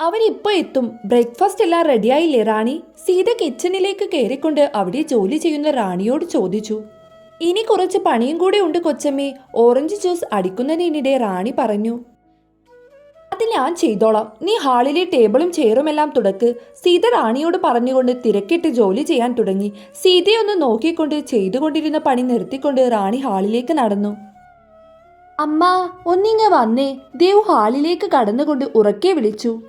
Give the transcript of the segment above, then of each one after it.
അവരിപ്പോ എത്തും. ബ്രേക്ക്ഫാസ്റ്റ് എല്ലാം റെഡിയായില്ലേ റാണി? സീത കിച്ചണിലേക്ക് കയറിക്കൊണ്ട് അവിടെ ജോലി ചെയ്യുന്ന റാണിയോട് ചോദിച്ചു. ഇനി കുറച്ച് പണിയും കൂടെ ഉണ്ട് കൊച്ചമ്മേ ഓറഞ്ച് ജ്യൂസ് അടിക്കുന്നതിനിടെ റാണി പറഞ്ഞു. അത് ഞാൻ ചെയ്തോളാം. നീ ഹാളിലെ ടേബിളും ചെയറുമെല്ലാം തുടക്ക്. സീത റാണിയോട് പറഞ്ഞുകൊണ്ട് തിരക്കിട്ട് ജോലി ചെയ്യാൻ തുടങ്ങി. സീതയൊന്ന് നോക്കിക്കൊണ്ട് ചെയ്തുകൊണ്ടിരുന്ന പണി നിർത്തിക്കൊണ്ട് റാണി ഹാളിലേക്ക് നടന്നു. അമ്മ ഒന്നിങ്ങ വന്നേ. ദേവ് ഹാളിലേക്ക് കടന്നുകൊണ്ട് ഉറക്കെ വിളിച്ചു.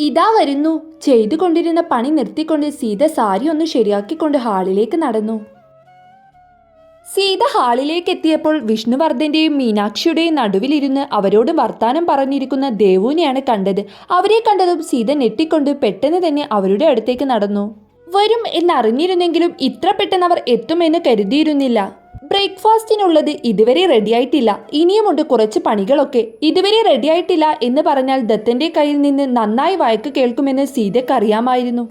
ഇതാ വരുന്നു. ചെയ്തുകൊണ്ടിരുന്ന പണി നിർത്തിക്കൊണ്ട് സീത സാരി ഒന്ന് ശരിയാക്കിക്കൊണ്ട് ഹാളിലേക്ക് നടന്നു. സീത ഹാളിലേക്ക് എത്തിയപ്പോൾ വിഷ്ണുവർദ്ധന്റെയും മീനാക്ഷിയുടെയും നടുവിലിരുന്ന് അവരോട് വർത്താനം പറഞ്ഞിരിക്കുന്ന ദേവുവിനെയാണ് കണ്ടത്. അവരെ കണ്ടതും സീത ഞെട്ടിക്കൊണ്ട് പെട്ടെന്ന് തന്നെ അവരുടെ അടുത്തേക്ക് നടന്നു. വരും എന്നറിഞ്ഞിരുന്നെങ്കിലും ഇത്ര പെട്ടെന്ന് അവർ എത്തുമെന്ന് കരുതിയിരുന്നില്ല. ബ്രേക്ക്ഫാസ്റ്റിനുള്ളത് ഇതുവരെ റെഡിയായിട്ടില്ല. ഇനിയുമുണ്ട് കുറച്ച് പണികളൊക്കെ. ഇതുവരെ റെഡിയായിട്ടില്ല എന്ന് പറഞ്ഞാൽ ദത്തന്റെ കയ്യിൽ നിന്ന് നന്നായി വഴക്ക് കേൾക്കുമെന്ന് സീതയ്ക്ക് അറിയാമായിരുന്നു.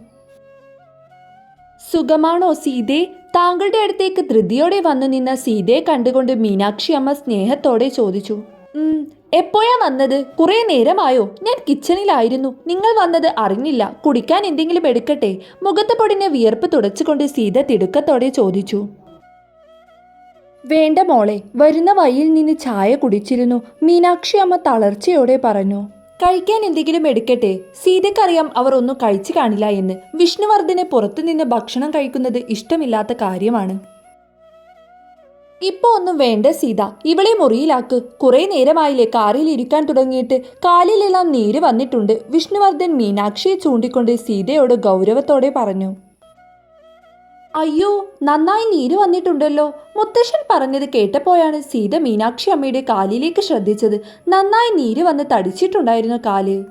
സുഖമാണോ സീതേ? താങ്കളുടെ അടുത്തേക്ക് ധൃതിയോടെ വന്നു നിന്ന സീതയെ കണ്ടുകൊണ്ട് മീനാക്ഷി അമ്മ സ്നേഹത്തോടെ ചോദിച്ചു. "ഉം, എപ്പോഴാ വന്നത്? കുറെ നേരമായോ? ഞാൻ കിച്ചണിലായിരുന്നു. നിങ്ങൾ വന്നത് അറിഞ്ഞില്ല. കുടിക്കാൻ എന്തെങ്കിലും എടുക്കട്ടെ. മുഖത്ത് പൊടിഞ്ഞ വിയർപ്പ് തുടച്ചുകൊണ്ട് സീത തിടുക്കത്തോടെ ചോദിച്ചു. വേണ്ട മോളെ വരുന്ന വഴിയിൽ നിന്ന് ചായ കുടിച്ചിരുന്നു. മീനാക്ഷി അമ്മ തളർച്ചയോടെ പറഞ്ഞു കഴിക്കാൻ എന്തെങ്കിലും എടുക്കട്ടെ? സീതയ്ക്കറിയാം അവർ ഒന്നും കഴിച്ചു കാണില്ല എന്ന്. വിഷ്ണുവർദ്ധനെ പുറത്തുനിന്ന് ഭക്ഷണം കഴിക്കുന്നത് ഇഷ്ടമില്ലാത്ത കാര്യമാണ്. ഇപ്പോ ഒന്നും വേണ്ട സീത. ഇവളെ മുറിയിലാക്ക്. കുറെ നേരമായില്ലേ കാറിൽ ഇരിക്കാൻ തുടങ്ങിയിട്ട്. കാലിലെല്ലാം നീര് വന്നിട്ടുണ്ട്. വിഷ്ണുവർദ്ധൻ മീനാക്ഷിയെ ചൂണ്ടിക്കൊണ്ട് സീതയോട് ഗൗരവത്തോടെ പറഞ്ഞു അയ്യോ നന്നായി നീര് വന്നിട്ടുണ്ടല്ലോ. മുത്തശ്ശൻ പറഞ്ഞത് കേട്ടപ്പോഴാണ് സീത മീനാക്ഷി അമ്മയുടെ കാലിലേക്ക് ശ്രദ്ധിച്ചത്. നന്നായി നീര് വന്ന് തടിച്ചിട്ടുണ്ടായിരുന്നു കാൽ.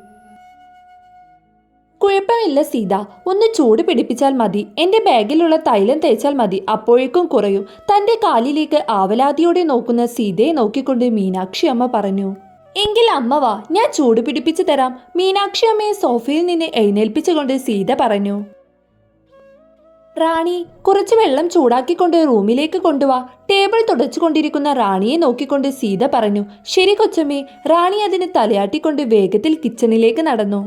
കുഴപ്പമില്ല സീത. ഒന്ന് ചൂട് പിടിപ്പിച്ചാൽ മതി. എന്റെ ബാഗിലുള്ള തൈലം തേച്ചാൽ മതി. അപ്പോഴേക്കും കുറയും. തന്റെ കാലിലേക്ക് ആവലാതിയോടെ നോക്കുന്ന സീതയെ നോക്കിക്കൊണ്ട് മീനാക്ഷി അമ്മ പറഞ്ഞു എങ്കിൽ അമ്മ വാ. ഞാൻ ചൂട് പിടിപ്പിച്ചു തരാം. മീനാക്ഷി അമ്മയെ സോഫയിൽ നിന്ന് എഴുന്നേൽപ്പിച്ചുകൊണ്ട് സീത പറഞ്ഞു റാണി കുറച്ച് വെള്ളം ചൂടാക്കിക്കൊണ്ട് റൂമിലേക്ക് കൊണ്ടുവാ. ടേബിൾ തുടച്ചുകൊണ്ടിരിക്കുന്ന റാണിയെ നോക്കിക്കൊണ്ട് സീത പറഞ്ഞു ശരി കൊച്ചമ്മേ. റാണി അതിന് തലയാട്ടിക്കൊണ്ട് വേഗത്തിൽ കിച്ചണിലേക്ക് നടന്നു.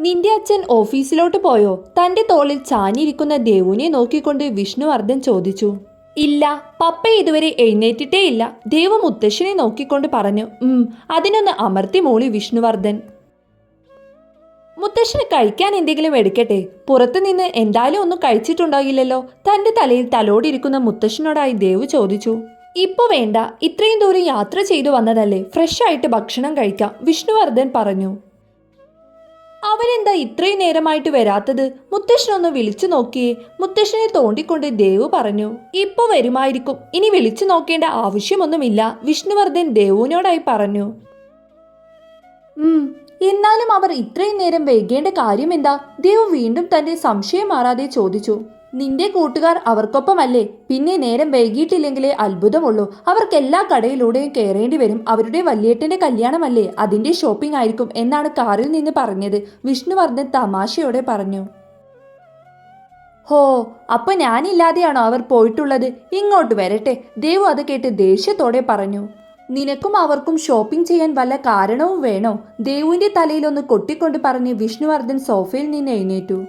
നിന്റെ അച്ഛൻ ഓഫീസിലോട്ട് പോയോ? തന്റെ തോളിൽ ചാഞ്ഞിരിക്കുന്ന ദേവുനെ നോക്കിക്കൊണ്ട് വിഷ്ണുവർദ്ധൻ ചോദിച്ചു. ഇല്ല പപ്പ ഇതുവരെ എഴുന്നേറ്റിട്ടേ ഇല്ല ദേവു മുത്തശ്ശനെ നോക്കിക്കൊണ്ട് പറഞ്ഞു ഉം അതിനൊന്ന് അമർത്തി മൂളി വിഷ്ണുവർദ്ധൻ. മുത്തശ്ശന് കഴിക്കാൻ എന്തെങ്കിലും എടുക്കട്ടെ. പുറത്തുനിന്ന് എന്തായാലും ഒന്നും കഴിച്ചിട്ടുണ്ടാകില്ലല്ലോ. തന്റെ തലയിൽ തലോടിയിരിക്കുന്ന മുത്തശ്ശനോടായി ദേവ് ചോദിച്ചു. ഇപ്പൊ വേണ്ട. ഇത്രയും ദൂരം യാത്ര ചെയ്തു വന്നതല്ലേ. ഫ്രഷ് ആയിട്ട് ഭക്ഷണം കഴിക്കാം വിഷ്ണുവർദ്ധൻ പറഞ്ഞു. അവരെന്താ ഇത്രയും നേരമായിട്ട് വരാത്തത്? മുത്തശ്ശനൊന്ന് വിളിച്ചു നോക്കിയേ. മുത്തശ്ശനെ തോണ്ടിക്കൊണ്ട് ദേവ് പറഞ്ഞു. ഇപ്പൊ വരുമായിരിക്കും. ഇനി വിളിച്ചു നോക്കേണ്ട ആവശ്യമൊന്നുമില്ല വിഷ്ണുവർദ്ധൻ ദേവുവിനോടായി പറഞ്ഞു. എന്നാലും അവർ ഇത്രയും നേരം വൈകേണ്ട കാര്യം എന്താ? ദേവ് വീണ്ടും തന്റെ സംശയം മാറാതെ ചോദിച്ചു. നിന്റെ കൂട്ടുകാർ അവർക്കൊപ്പമല്ലേ? പിന്നെ നേരം വൈകിയിട്ടില്ലെങ്കിലേ അത്ഭുതമുള്ളൂ. അവർക്ക് എല്ലാ കടയിലൂടെയും കയറേണ്ടി വരും. അവരുടെ വല്യേട്ടന്റെ കല്യാണമല്ലേ? അതിന്റെ ഷോപ്പിംഗ് ആയിരിക്കും എന്നാണ് കാറിൽ നിന്ന് പറഞ്ഞത്. വിഷ്ണുവർദ്ധൻ തമാശയോടെ പറഞ്ഞു. ഹോ അപ്പൊ ഞാനില്ലാതെയാണോ അവർ പോയിട്ടുള്ളത്? ഇങ്ങോട്ട് വരട്ടെ. ദേവു അത് കേട്ട് ദേഷ്യത്തോടെ പറഞ്ഞു. നിനക്കും അവർക്കും ഷോപ്പിംഗ് ചെയ്യാൻ വല്ല കാരണവും വേണോ? ദേവുവിന്റെ തലയിലൊന്ന് കൊട്ടിക്കൊണ്ട് പറഞ്ഞ് വിഷ്ണുവർദ്ധൻ സോഫയിൽ നിന്ന് എഴുന്നേറ്റു.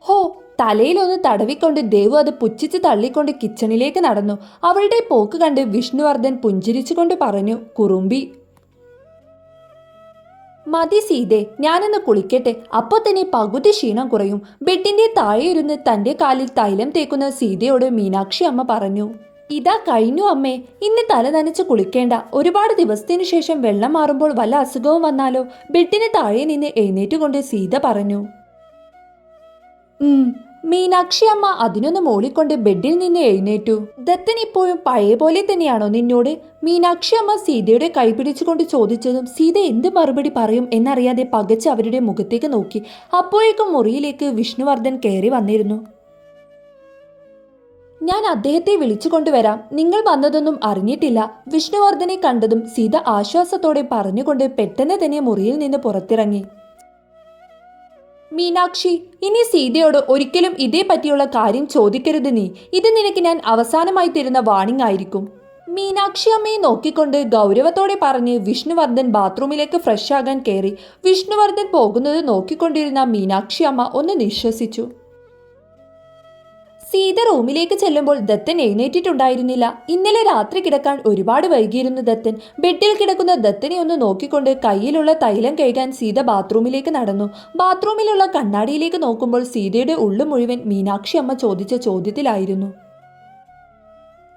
ഹോ തലയിലൊന്ന് തടവിക്കൊണ്ട് ദേവു അത് പുച്ഛിച്ച് തള്ളിക്കൊണ്ട് കിച്ചണിലേക്ക് നടന്നു. അവളുടെ പോക്ക് കണ്ട് വിഷ്ണുവർദ്ധൻ പുഞ്ചിരിച്ചുകൊണ്ട് പറഞ്ഞു കുറുമ്പി. മതി സീതെ ഞാനൊന്ന് കുളിക്കട്ടെ. അപ്പോൾ തന്നെ പകുതി ക്ഷീണം കുറയും. ബെഡിന്റെ താഴെ ഇരുന്ന് തന്റെ കാലിൽ തൈലം തേക്കുന്ന സീതയോട് മീനാക്ഷി അമ്മ പറഞ്ഞു. ഇതാ കഴിഞ്ഞു അമ്മേ. ഇന്ന് തല നനച്ച് കുളിക്കേണ്ട. ഒരുപാട് ദിവസത്തിനു ശേഷം വെള്ളം മാറുമ്പോൾ വല്ല അസുഖവും വന്നാലോ? ബെഡിന് താഴെ നിന്ന് എഴുന്നേറ്റുകൊണ്ട് സീത പറഞ്ഞു. മീനാക്ഷി അമ്മ അതിനൊന്ന് മൂളിക്കൊണ്ട് ബെഡിൽ നിന്ന് എഴുന്നേറ്റു. ദത്തൻ ഇപ്പോഴും പഴയ പോലെ തന്നെയാണോ നിന്നോട്? മീനാക്ഷി അമ്മ സീതയുടെ കൈ പിടിച്ചുകൊണ്ട് ചോദിച്ചതും സീത എന്ത് മറുപടി പറയും എന്നറിയാതെ പകച്ച് അവരുടെ മുഖത്തേക്ക് നോക്കി. അപ്പോഴേക്കും മുറിയിലേക്ക് വിഷ്ണുവർദ്ധൻ കയറി വന്നിരുന്നു. ഞാൻ അദ്ദേഹത്തെ വിളിച്ചു കൊണ്ടുവരാം. നിങ്ങൾ വന്നതൊന്നും അറിഞ്ഞിട്ടില്ല. വിഷ്ണുവർദ്ധനെ കണ്ടതും സീത ആശ്വാസത്തോടെ പറഞ്ഞുകൊണ്ട് പെട്ടെന്ന് തന്നെ മുറിയിൽ നിന്ന് പുറത്തിറങ്ങി. മീനാക്ഷി ഇനി സീതയോട് ഒരിക്കലും ഇതേ പറ്റിയുള്ള കാര്യം ചോദിക്കരുത് നീ. ഇത് നിനക്ക് ഞാൻ അവസാനമായി തരുന്ന വാണിംഗ് ആയിരിക്കും. മീനാക്ഷി അമ്മയെ നോക്കിക്കൊണ്ട് ഗൗരവത്തോടെ പറഞ്ഞ് വിഷ്ണുവർദ്ധൻ ബാത്റൂമിലേക്ക് ഫ്രഷ് ആകാൻ കയറി. വിഷ്ണുവർദ്ധൻ പോകുന്നത് നോക്കിക്കൊണ്ടിരുന്ന മീനാക്ഷി അമ്മ ഒന്ന് നിശ്വസിച്ചു. സീത റൂമിലേക്ക് ചെല്ലുമ്പോൾ ദത്തൻ എഴുന്നേറ്റിട്ടുണ്ടായിരുന്നില്ല. ഇന്നലെ രാത്രി കിടക്കാൻ ഒരുപാട് വൈകിയിരുന്നു ദത്തൻ. ബെഡിൽ കിടക്കുന്ന ദത്തനെ ഒന്ന് നോക്കിക്കൊണ്ട് കയ്യിലുള്ള തൈലം കഴുകാൻ സീത ബാത്റൂമിലേക്ക് നടന്നു. ബാത്റൂമിലുള്ള കണ്ണാടിയിലേക്ക് നോക്കുമ്പോൾ സീതയുടെ ഉള്ളു മുഴുവൻ മീനാക്ഷി അമ്മ ചോദിച്ച ചോദ്യത്തിലായിരുന്നു.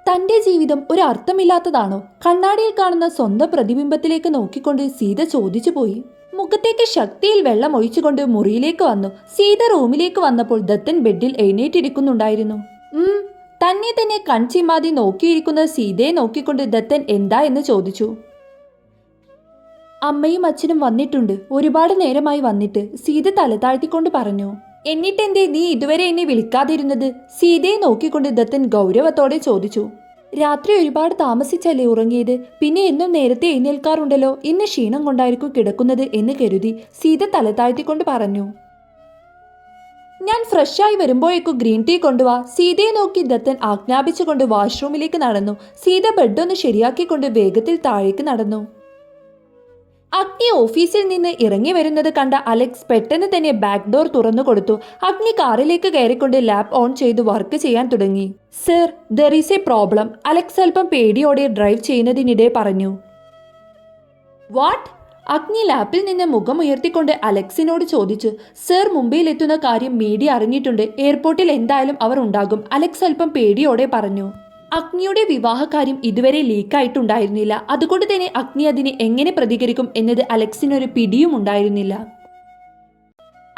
തന്റെ ജീവിതം ഒരു അർത്ഥമില്ലാത്തതാണോ? കണ്ണാടിയിൽ കാണുന്ന സ്വന്തം പ്രതിബിംബത്തിലേക്ക് നോക്കിക്കൊണ്ട് സീത ചോദിച്ചു പോയി മുഖത്തേക്ക് ശക്തിയിൽ വെള്ളം ഒഴിച്ചുകൊണ്ട് മുറിയിലേക്ക് വന്നു. സീത റൂമിലേക്ക് വന്നപ്പോൾ ദത്തൻ ബെഡിൽ എഴുന്നേറ്റിരിക്കുന്നുണ്ടായിരുന്നു. ഉം തന്നെ തന്നെ കൺചിമാതി നോക്കിയിരിക്കുന്ന സീതയെ നോക്കിക്കൊണ്ട് ദത്തൻ എന്താ എന്ന് ചോദിച്ചു. അമ്മയും അച്ഛനും വന്നിട്ടുണ്ട്. ഒരുപാട് നേരമായി വന്നിട്ട് സീത തലതാഴ്ത്തിക്കൊണ്ട് പറഞ്ഞു. എന്നിട്ടെന്തേ നീ ഇതുവരെ എന്നെ വിളിക്കാതിരുന്നത്? സീതയെ നോക്കിക്കൊണ്ട് ദത്തൻ ഗൗരവത്തോടെ ചോദിച്ചു. രാത്രി ഒരുപാട് താമസിച്ചല്ലേ ഉറങ്ങിയത്? പിന്നെ എന്നും നേരത്തെ എഴുന്നേൽക്കാറുണ്ടല്ലോ. ഇന്ന് ക്ഷീണം കൊണ്ടായിരിക്കും കിടക്കുന്നത് എന്ന് കരുതി സീത തലതാഴ്ത്തിക്കൊണ്ട് പറഞ്ഞു. ഞാൻ ഫ്രഷായി വരുമ്പോഴേക്കും ഗ്രീൻ ടീ കൊണ്ടുവാ. സീതയെ നോക്കി ദത്തൻ ആജ്ഞാപിച്ചുകൊണ്ട് വാഷ്റൂമിലേക്ക് നടന്നു. സീത ഒന്ന് ശരിയാക്കിക്കൊണ്ട് വേഗത്തിൽ താഴേക്ക് നടന്നു. അഗ്നി ഓഫീസിൽ നിന്ന് ഇറങ്ങി വരുന്നത് കണ്ട അലക്സ് പെട്ടെന്ന് തന്നെ ബാക്ക് ഡോർ തുറന്നു കൊടുത്തു. അഗ്നി കാറിലേക്ക് കയറിക്കൊണ്ട് ലാബ് ഓൺ ചെയ്ത് വർക്ക് ചെയ്യാൻ തുടങ്ങി. Sir there is a problem Alex അല്പം പേടിയോടെ ഡ്രൈവ് ചെയ്യുന്നതിനിടെ പറഞ്ഞു. വാട്ട് അഗ്നി ലാപ്പിൽ നിന്ന് മുഖം ഉയർത്തിക്കൊണ്ട് അലക്സിനോട് ചോദിച്ചു. സർ മുംബൈയിൽ എത്തുന്ന കാര്യം മീഡിയ അറിഞ്ഞിട്ടുണ്ട്. എയർപോർട്ടിൽ എന്തായാലും അവർ ഉണ്ടാകും. അലക്സ് അല്പം പേടിയോടെ പറഞ്ഞു. അഗ്നിയുടെ വിവാഹകാര്യം ഇതുവരെ ലീക്കായിട്ടുണ്ടായിരുന്നില്ല. അതുകൊണ്ട് തന്നെ അഗ്നി അതിനെ എങ്ങനെ പ്രതികരിക്കും എന്നത് അലക്സിനൊരു പിടിയും ഉണ്ടായിരുന്നില്ല.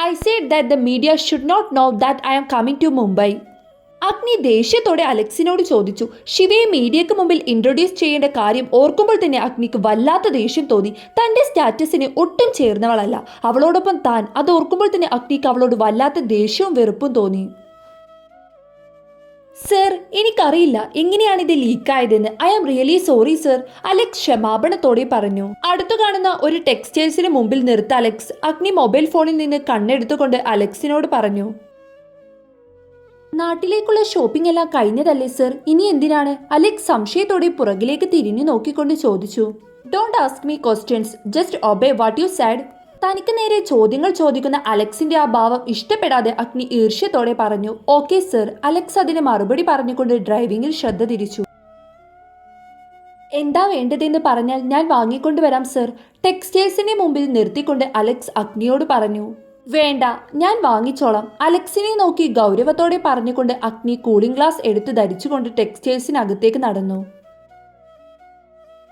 I said that the media should not know that I am coming to Mumbai. Agni ദേഷ്യത്തോടെ അലക്സിനോട് ചോദിച്ചു ശിവയെ മീഡിയക്ക് മുമ്പിൽ ഇൻട്രൊഡ്യൂസ് ചെയ്യേണ്ട കാര്യം ഓർക്കുമ്പോൾ തന്നെ അഗ്നിക്ക് വല്ലാത്ത ദേഷ്യം തോന്നി. തന്റെ സ്റ്റാറ്റസിന് ഒട്ടും ചേർന്നവളല്ല. അവളോടൊപ്പം താൻ അത് ഓർക്കുമ്പോൾ തന്നെ അഗ്നിക്ക് അവളോട് വല്ലാത്ത ദേഷ്യവും വെറുപ്പും തോന്നി. സർ എനിക്കറിയില്ല എങ്ങനെയാണ് ഇത് ലീക്കായതെന്ന്. I am really sorry sir. Alex ക്ഷമാപണത്തോടെ പറഞ്ഞു. അടുത്തു കാണുന്ന ഒരു ടെക്സ്റ്റൈൽസിന് മുമ്പിൽ നിർത്ത അലക്സ്. അഗ്നി മൊബൈൽ ഫോണിൽ നിന്ന് കണ്ണെടുത്തുകൊണ്ട് അലക്സിനോട് പറഞ്ഞു. നാട്ടിലേക്കുള്ള ഷോപ്പിംഗ് എല്ലാം കഴിഞ്ഞതല്ലേ സർ? ഇനി എന്തിനാണ്? അലക്സ് സംശയത്തോടെ പുറകിലേക്ക് തിരിഞ്ഞു നോക്കിക്കൊണ്ട് ചോദിച്ചു. Don't ask me questions just obey what you said തനിക്ക് നേരെ ചോദ്യങ്ങൾ ചോദിക്കുന്ന അലക്സിന്റെ ആ ഭാവം ഇഷ്ടപ്പെടാതെ അഗ്നി ഈർഷ്യത്തോടെ പറഞ്ഞു ഓക്കെ സർ. അലക്സ് അതിന് മറുപടി പറഞ്ഞുകൊണ്ട് ഡ്രൈവിംഗിൽ ശ്രദ്ധ തിരിച്ചു. എന്താ വേണ്ടതെന്ന് പറഞ്ഞാൽ ഞാൻ വാങ്ങിക്കൊണ്ടുവരാം സർ. ടെക്സ്റ്റൈൽസിന്റെ മുമ്പിൽ നിർത്തിക്കൊണ്ട് അലക്സ് അഗ്നിയോട് പറഞ്ഞു വേണ്ട ഞാൻ വാങ്ങിച്ചോളാം. അലക്സിനെ നോക്കി ഗൗരവത്തോടെ പറഞ്ഞുകൊണ്ട് അഗ്നി കൂളിംഗ് ഗ്ലാസ് എടുത്ത് ധരിച്ചുകൊണ്ട് ടെക്സ്റ്റൈൽസിനകത്തേക്ക് നടന്നു.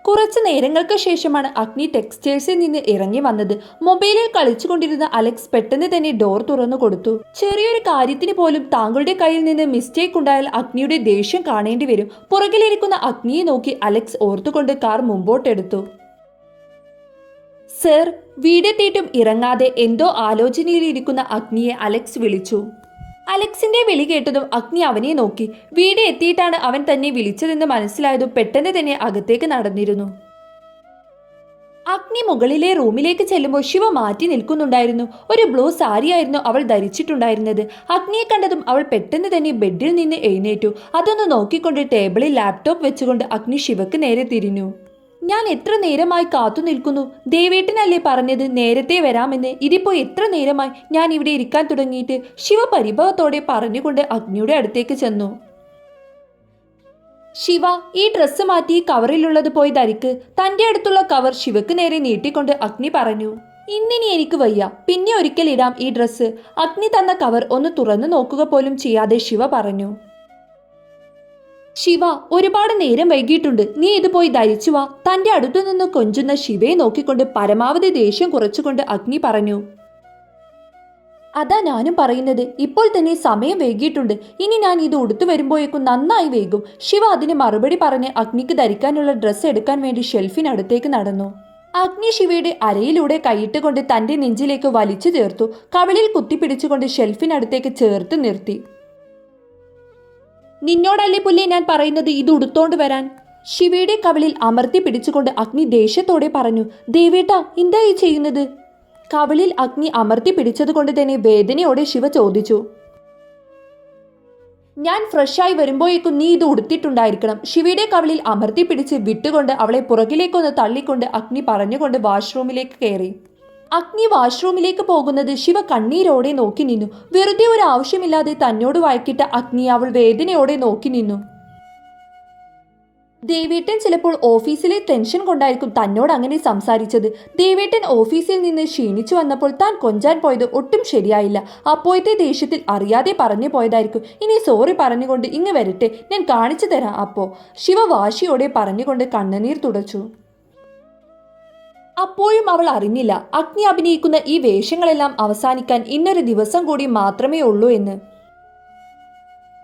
കുറച്ചു നേരങ്ങൾക്ക് ശേഷമാണ് അഗ്നി ടെക്സ്റ്റൈൽസിൽ നിന്ന് ഇറങ്ങി വന്നത്. മൊബൈലിൽ കളിച്ചുകൊണ്ടിരുന്ന അലക്സ് പെട്ടെന്ന് തന്നെ ഡോർ തുറന്നു കൊടുത്തു. ചെറിയൊരു കാര്യത്തിന് പോലും താങ്കളുടെ കയ്യിൽ നിന്ന് മിസ്റ്റേക്ക് ഉണ്ടായാൽ അഗ്നിയുടെ ദേഷ്യം കാണേണ്ടി വരും. പുറകിലിരിക്കുന്ന അഗ്നിയെ നോക്കി അലക്സ് ഓർത്തുകൊണ്ട് കാർ മുമ്പോട്ടെടുത്തു. സർ വീടെത്തിയിട്ടും ഇറങ്ങാതെ എന്തോ ആലോചനയിലിരിക്കുന്ന അഗ്നിയെ അലക്സ് വിളിച്ചു. അലക്സിന്റെ വിളി കേട്ടതും അഗ്നി അവനെ നോക്കി. വീട് എത്തിയിട്ടാണ് അവൻ തന്നെ വിളിച്ചതെന്ന് മനസ്സിലായതും പെട്ടെന്ന് തന്നെ അകത്തേക്ക് നടന്നിരുന്നു. അഗ്നി മുകളിലെ റൂമിലേക്ക് ചെല്ലുമ്പോൾ ശിവ മാറ്റി നിൽക്കുന്നുണ്ടായിരുന്നു. ഒരു ബ്ലൂ സാരിയായിരുന്നു അവൾ ധരിച്ചിട്ടുണ്ടായിരുന്നത്. അഗ്നിയെ കണ്ടതും അവൾ പെട്ടെന്ന് തന്നെ ബെഡിൽ നിന്ന് എഴുന്നേറ്റു. അതൊന്ന് നോക്കിക്കൊണ്ട് ടേബിളിൽ ലാപ്ടോപ്പ് വെച്ചുകൊണ്ട് അഗ്നി ശിവക്ക് നേരെ തിരിഞ്ഞു. ഞാൻ എത്ര നേരമായി കാത്തു നിൽക്കുന്നു? ദേവേട്ടനല്ലേ പറഞ്ഞത് നേരത്തെ വരാമെന്ന്. ഇതിപ്പോ എത്ര നേരമായി ഞാൻ ഇവിടെ ഇരിക്കാൻ തുടങ്ങിയിട്ട്? ശിവ പരിഭവത്തോടെ പറഞ്ഞുകൊണ്ട് അഗ്നിയുടെ അടുത്തേക്ക് ചെന്നു. ശിവ ഈ ഡ്രസ്സ് മാറ്റി കവറിലുള്ളത് പോയി ധരിക്ക്. തന്റെ അടുത്തുള്ള കവർ ശിവക്ക് നേരെ നീട്ടിക്കൊണ്ട് അഗ്നി പറഞ്ഞു. ഇന്നിനി എനിക്ക് വയ്യ. പിന്നെ ഒരിക്കൽ ഇടാം ഈ ഡ്രസ്സ്. അഗ്നി തന്ന കവർ ഒന്ന് തുറന്നു നോക്കുക പോലും ചെയ്യാതെ ശിവ പറഞ്ഞു. ശിവ ഒരുപാട് നേരം വൈകിയിട്ടുണ്ട്. നീ ഇത് പോയി ധരിച്ചു വാ. തന്റെ അടുത്തു നിന്ന് കൊഞ്ചുന്ന ശിവയെ നോക്കിക്കൊണ്ട് പരമാവധി ദേഷ്യം കുറച്ചുകൊണ്ട് അഗ്നി പറഞ്ഞു. അതാ ഞാനും പറയുന്നത്. ഇപ്പോൾ തന്നെ സമയം വൈകിയിട്ടുണ്ട്. ഇനി ഞാൻ ഇത് ഉടുത്തു വരുമ്പോഴേക്കും നന്നായി വൈകും. ശിവ അതിന് മറുപടി പറഞ്ഞ് അഗ്നിക്ക് ധരിക്കാനുള്ള ഡ്രസ്സ് എടുക്കാൻ വേണ്ടി ഷെൽഫിനടുത്തേക്ക് നടന്നു. അഗ്നി ശിവയുടെ അരയിലൂടെ കൈയിട്ടുകൊണ്ട് തന്റെ നെഞ്ചിലേക്ക് വലിച്ചു ചേർത്തു. കവിളിൽ കുത്തിപ്പിടിച്ചുകൊണ്ട് ഷെൽഫിനടുത്തേക്ക് ചേർത്ത് നിർത്തി. നിന്നോടല്ലേ പുല്ലേ ഞാൻ പറയുന്നത്? ഇത് ഉടുത്തോണ്ട് വരാൻ. ശിവയുടെ കവളിൽ അമർത്തി പിടിച്ചുകൊണ്ട് അഗ്നി ദേഷ്യത്തോടെ പറഞ്ഞു ദേവേട്ട എന്താ ഈ ചെയ്യുന്നത്? കവളിൽ അഗ്നി അമർത്തി പിടിച്ചതുകൊണ്ട് തന്നെ വേദനയോടെ ശിവ ചോദിച്ചു ഞാൻ ഫ്രഷായി വരുമ്പോഴേക്കും നീ ഇത് ഉടുത്തിട്ടുണ്ടായിരിക്കണം. ശിവയുടെ കവളിൽ അമർത്തി പിടിച്ച് വിട്ടുകൊണ്ട് അവളെ പുറകിലേക്കൊന്ന് തള്ളിക്കൊണ്ട് അഗ്നി പറഞ്ഞുകൊണ്ട് വാഷ്റൂമിലേക്ക് കയറി. അഗ്നി വാഷ്റൂമിലേക്ക് പോകുന്നത് ശിവ കണ്ണീരോടെ നോക്കി നിന്നു. വെറുതെ ഒരു ആവശ്യമില്ലാതെ തന്നോട് വഴക്കിട്ട അഗ്നി അവൾ വേദനയോടെ നോക്കി നിന്നു. ദേവേട്ടൻ ചിലപ്പോൾ ഓഫീസിലെ ടെൻഷൻ കൊണ്ടായിരിക്കും തന്നോട് അങ്ങനെ സംസാരിച്ചത്. ദേവേട്ടൻ ഓഫീസിൽ നിന്ന് ക്ഷീണിച്ചു വന്നപ്പോൾ താൻ കൊഞ്ചാൻ പോയത് ഒട്ടും ശരിയായില്ല. അപ്പോഴത്തെ ദേഷ്യത്തിൽ അറിയാതെ പറഞ്ഞു പോയതായിരിക്കും. ഇനി സോറി പറഞ്ഞുകൊണ്ട് ഇങ്ങ് വരട്ടെ. ഞാൻ കാണിച്ചു തരാം അപ്പോ. ശിവ വാശിയോടെ പറഞ്ഞുകൊണ്ട് കണ്ണുനീർ തുടച്ചു. അപ്പോഴും അവൾ അറിഞ്ഞില്ല. അഗ്നി അഭിനയിക്കുന്ന ഈ വേഷങ്ങളെല്ലാം അവസാനിക്കാൻ ഇന്നൊരു ദിവസം കൂടി മാത്രമേ ഉള്ളൂ എന്ന്.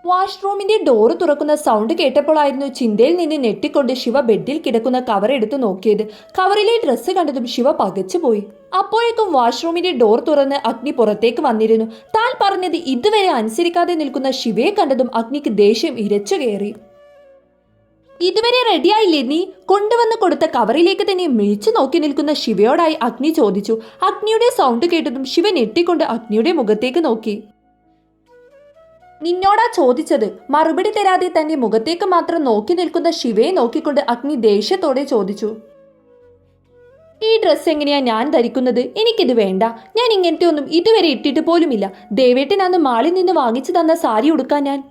വാഷ്റൂമിന്റെ ഡോറ് തുറക്കുന്ന സൗണ്ട് കേട്ടപ്പോഴായിരുന്നു ചിന്തയിൽ നിന്ന് ഞെട്ടിക്കൊണ്ട് ശിവ ബെഡിൽ കിടക്കുന്ന കവർ എടുത്തു നോക്കിയത്. കവറിലെ ഡ്രസ്സ് കണ്ടതും ശിവ പകച്ചുപോയി അപ്പോഴേക്കും വാഷ്റൂമിന്റെ ഡോർ തുറന്ന് അഗ്നി പുറത്തേക്ക് വന്നിരുന്നു. താൻ പറഞ്ഞത് ഇതുവരെ അനുസരിക്കാതെ നിൽക്കുന്ന ശിവയെ കണ്ടതും അഗ്നിക്ക് ദേഷ്യം ഇരച്ചു കയറി. ഇതുവരെ റെഡിയായില്ലേ നീ? കൊണ്ടുവന്ന് കൊടുത്ത കവറിലേക്ക് തന്നെ മിഴിച്ചു നോക്കി നിൽക്കുന്ന ശിവയോടായി അഗ്നി ചോദിച്ചു. അഗ്നിയുടെ സൗണ്ട് കേട്ടതും ശിവ ഞെട്ടിക്കൊണ്ട് അഗ്നിയുടെ മുഖത്തേക്ക് നോക്കി. നിന്നോടാ ചോദിച്ചത്. മറുപടി തരാതെ തന്റെ മുഖത്തേക്ക് മാത്രം നോക്കി നിൽക്കുന്ന ശിവയെ നോക്കിക്കൊണ്ട് അഗ്നി ദേഷ്യത്തോടെ ചോദിച്ചു. ഈ ഡ്രസ്സ് എങ്ങനെയാ ഞാൻ ധരിക്കുന്നത്? എനിക്കിത് വേണ്ട. ഞാൻ ഇങ്ങനത്തെ ഒന്നും ഇതുവരെ ഇട്ടിട്ട് പോലുമില്ല. ദേവേട്ടൻ അന്ന് മാളിൽ നിന്ന് വാങ്ങിച്ചു തന്ന സാരി ഉടുക്കാൻ ഞാൻ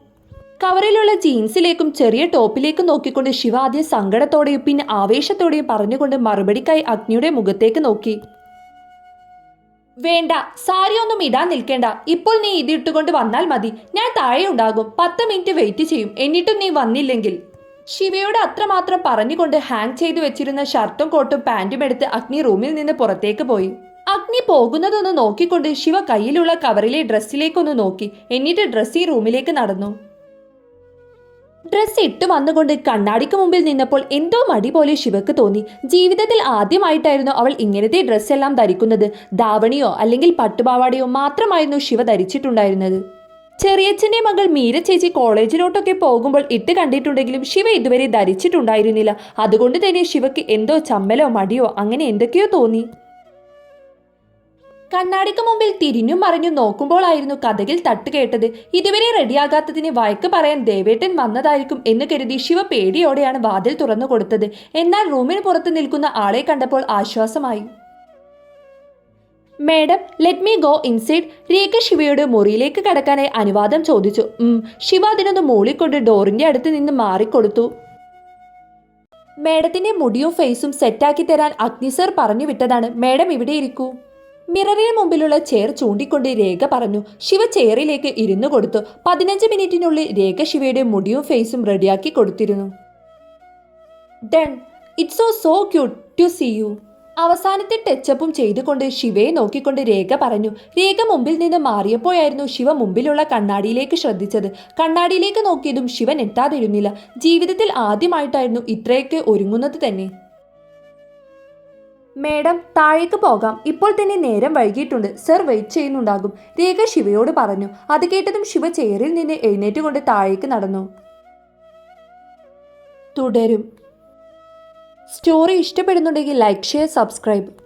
കവറിലുള്ള ജീൻസിലേക്കും ചെറിയ ടോപ്പിലേക്കും നോക്കിക്കൊണ്ട് ശിവ ആദ്യം സങ്കടത്തോടെയും പിന്നെ ആവേശത്തോടെയും പറഞ്ഞുകൊണ്ട് മറുപടിക്കായി അഗ്നിയുടെ മുഖത്തേക്ക് നോക്കി. വേണ്ട സാരി ഒന്നും ഇടാൻ നിൽക്കേണ്ട. ഇപ്പോൾ നീ ഇതിട്ടുകൊണ്ട് വന്നാൽ മതി. ഞാൻ താഴെ ഉണ്ടാകും. പത്ത് മിനിറ്റ് വെയിറ്റ് ചെയ്യും. എന്നിട്ടും നീ വന്നില്ലെങ്കിൽ. ശിവയോട് അത്രമാത്രം പറഞ്ഞുകൊണ്ട് ഹാങ് ചെയ്തു വെച്ചിരുന്ന ഷർട്ടും കോട്ടും പാന്റും എടുത്ത് അഗ്നി റൂമിൽ നിന്ന് പുറത്തേക്ക് പോയി. അഗ്നി പോകുന്നതൊന്ന് നോക്കിക്കൊണ്ട് ശിവ കയ്യിലുള്ള കവറിലെ ഡ്രസ്സിലേക്കൊന്ന് നോക്കി. എന്നിട്ട് ഡ്രസ്സ് റൂമിലേക്ക് നടന്നു. ഡ്രസ് ഇട്ട് വന്നുകൊണ്ട് കണ്ണാടിക്ക് മുമ്പിൽ നിന്നപ്പോൾ എന്തോ മടി പോലെ ശിവക്ക് തോന്നി. ജീവിതത്തിൽ ആദ്യമായിട്ടായിരുന്നു അവൾ ഇങ്ങനത്തെ ഡ്രസ്സ് എല്ലാം ധരിക്കുന്നത്. ധാവണിയോ അല്ലെങ്കിൽ പട്ടുപാവാടയോ മാത്രമായിരുന്നു ശിവ ധരിച്ചിട്ടുണ്ടായിരുന്നത്. ചെറിയച്ഛന്റെ മകൾ മീര ചേച്ചി കോളേജിലോട്ടൊക്കെ പോകുമ്പോൾ ഇട്ട് കണ്ടിട്ടുണ്ടെങ്കിലും ശിവ ഇതുവരെ ധരിച്ചിട്ടുണ്ടായിരുന്നില്ല. അതുകൊണ്ട് തന്നെ ശിവക്ക് എന്തോ ചമ്മലോ മടിയോ അങ്ങനെ എന്തൊക്കെയോ തോന്നി. കണ്ണാടിക്ക് മുമ്പിൽ തിരിഞ്ഞും മറിഞ്ഞും നോക്കുമ്പോഴായിരുന്നു കഥകിൽ തട്ട് കേട്ടത്. ഇതുവരെ റെഡിയാകാത്തതിന് വഴക്ക് പറയാൻ ദേവേട്ടൻ വന്നതായിരിക്കും എന്ന് കരുതി ശിവ പേടിയോടെയാണ് വാതിൽ തുറന്നു കൊടുത്തത്. എന്നാൽ റൂമിന് പുറത്ത് നിൽക്കുന്ന ആളെ കണ്ടപ്പോൾ ആശ്വാസമായി. Madam let me go inside Rekha ശിവയുടെ മുറിയിലേക്ക് കടക്കാനായി അനുവാദം ചോദിച്ചു. ശിവ അതിനൊന്ന് മൂളിക്കൊണ്ട് ഡോറിന്റെ അടുത്ത് നിന്ന് മാറിക്കൊടുത്തു. മേഡത്തിന്റെ മുടിയും ഫേസും സെറ്റാക്കി തരാൻ അഗ്നിസർ പറഞ്ഞു വിട്ടതാണ്. മേഡം ഇവിടെ ഇരിക്കൂ. മിററിന് മുമ്പിലുള്ള ചെയർ ചൂണ്ടിക്കൊണ്ട് രേഖ പറഞ്ഞു. ശിവ ചെയറിലേക്ക് ഇരുന്നു കൊടുത്തു. പതിനഞ്ച് മിനിറ്റിനുള്ളിൽ രേഖ ശിവയുടെ മുടിയും ഫേസും റെഡിയാക്കി കൊടുത്തിരുന്നു. Done. It's so so cute to see you. അവസാനത്തെ ടച്ചപ്പും ചെയ്തുകൊണ്ട് ശിവയെ നോക്കിക്കൊണ്ട് രേഖ പറഞ്ഞു. രേഖ മുമ്പിൽ നിന്ന് മാറിയപ്പോഴായിരുന്നു ശിവ മുമ്പിലുള്ള കണ്ണാടിയിലേക്ക് ശ്രദ്ധിച്ചത്. കണ്ണാടിയിലേക്ക് നോക്കിയതും ശിവൻ എത്താതിരുന്നില്ല. ജീവിതത്തിൽ ആദ്യമായിട്ടായിരുന്നു ഇത്രയൊക്കെ ഒരുങ്ങുന്നത് തന്നെ. മേഡം താഴേക്ക് പോകാം. ഇപ്പോൾ തന്നെ നേരം വൈകിയിട്ടുണ്ട്. Sir wait ചെയ്യുന്നുണ്ടാകും. രേഖ ശിവയോട് പറഞ്ഞു. അത് കേട്ടതും ശിവ ചെയറിൽ നിന്ന് എഴുന്നേറ്റുകൊണ്ട് താഴേക്ക് നടന്നു. തുടരും. സ്റ്റോറി ഇഷ്ടപ്പെടുന്നുണ്ടെങ്കിൽ ലൈക്ക് ഷെയർ സബ്സ്ക്രൈബ്.